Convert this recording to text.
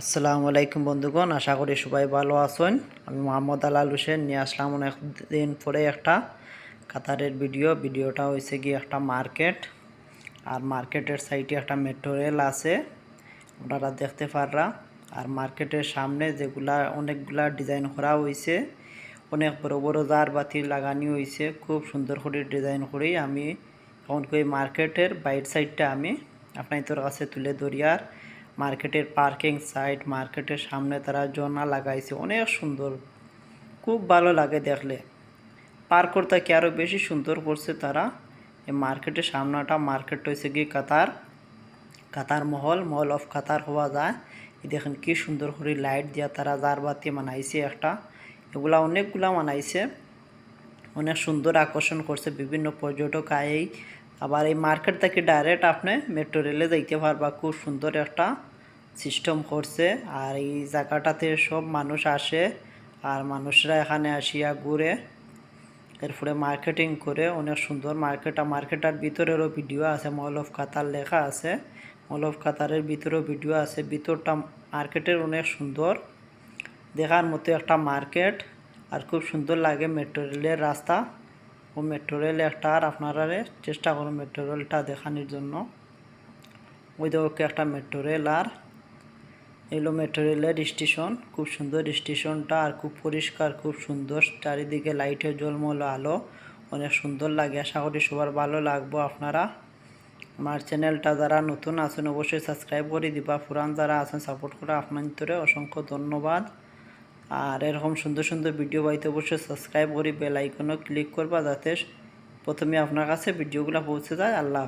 আসসালামু আলাইকুম বন্ধুগণ, আশা করি সবাই ভালো আছেন। আমি মোহাম্মদ আলাল হোসেন, নিয়ে আসলাম অনেক দিন পরে একটা কাতারের ভিডিও। ভিডিওটা হয়েছে গিয়ে একটা মার্কেট। আর মার্কেটের সাইডে একটা মেট্রো রেল আছে আপনারা দেখতে পাররা। আর মার্কেটের সামনে যেগুলা, অনেকগুলা ডিজাইন করা হয়েছে অনেক বড় বড় জার বাতি লাগানি হয়েছে খুব সুন্দর করে ডিজাইন করেই আমি এখন মার্কেটের বাইর সাইডটা আমি আপনার তোর কাছে তুলে ধরি। আর মার্কেটের পার্কিং সাইড মার্কেটের সামনে তারা জনা লাগাইছে। অনেক সুন্দর। খুব ভালো লাগে দেখলে। পার্ক করতে আরও বেশি সুন্দর করছে তারা? এই মার্কেটের সামনাটা, মার্কেট হয়েছে কি কাতার। কাতার মহল মহল অফ কাতার হওয়া যায়। দেখেন কি সুন্দর করে লাইট দিয়া তারা জার বাতি মানাইছে একটা। এগুলা অনেকগুলা মানাইছে। অনেক সুন্দর আকর্ষণ করছে বিভিন্ন পর্যটক আয়েই। আবার এই মার্কেট থেকে ডাইরেক্ট আপনি মেট্রো রেলে যাইতে পারবা। খুব সুন্দর একটা সিস্টেম করছে আর এই জায়গাটাতে সব মানুষ আসে আর মানুষরা এখানে আসিয়া ঘুরে। এরপরে মার্কেটিং করে, অনেক সুন্দর মার্কেট মার্কেটার ভিতরেরও ভিডিও আছে মল অফ কাতার লেখা আছে। মল অফ কাতারের ভিতরেও ভিডিও আছে, ভিতরটা মার্কেটের অনেক সুন্দর। দেখার মতো একটা মার্কেট আর খুব সুন্দর লাগে মেট্রো রেলের রাস্তা। ও মেট্রো রেল একটা, আর আপনারা চেষ্টা করুন মেট্রো রেলটা দেখানোর জন্য। ওই দেখো একটা মেট্রো রেল আর এলো মেট্রো রেলের স্টেশন খুব সুন্দর স্টেশনটা আর খুব পরিষ্কার, খুব সুন্দর। চারিদিকে লাইটের জলমল আলো। অনেক সুন্দর লাগে, আশা করি সবার ভালো লাগবো আপনারা। আমার চ্যানেলটা যারা নতুন আছেন, অবশ্যই সাবস্ক্রাইব করে দিবা। পুরান যারা আছেন সাপোর্ট করে আপনাদের অসংখ্য ধন্যবাদ। আর এরকম সুন্দর সুন্দর ভিডিও পাইতে অবশ্যই সাবস্ক্রাইব করে বেল আইকনও ক্লিক করবা যাতে প্রথমে আপনার কাছে ভিডিওগুলো পৌঁছে যায়। আল্লাহ।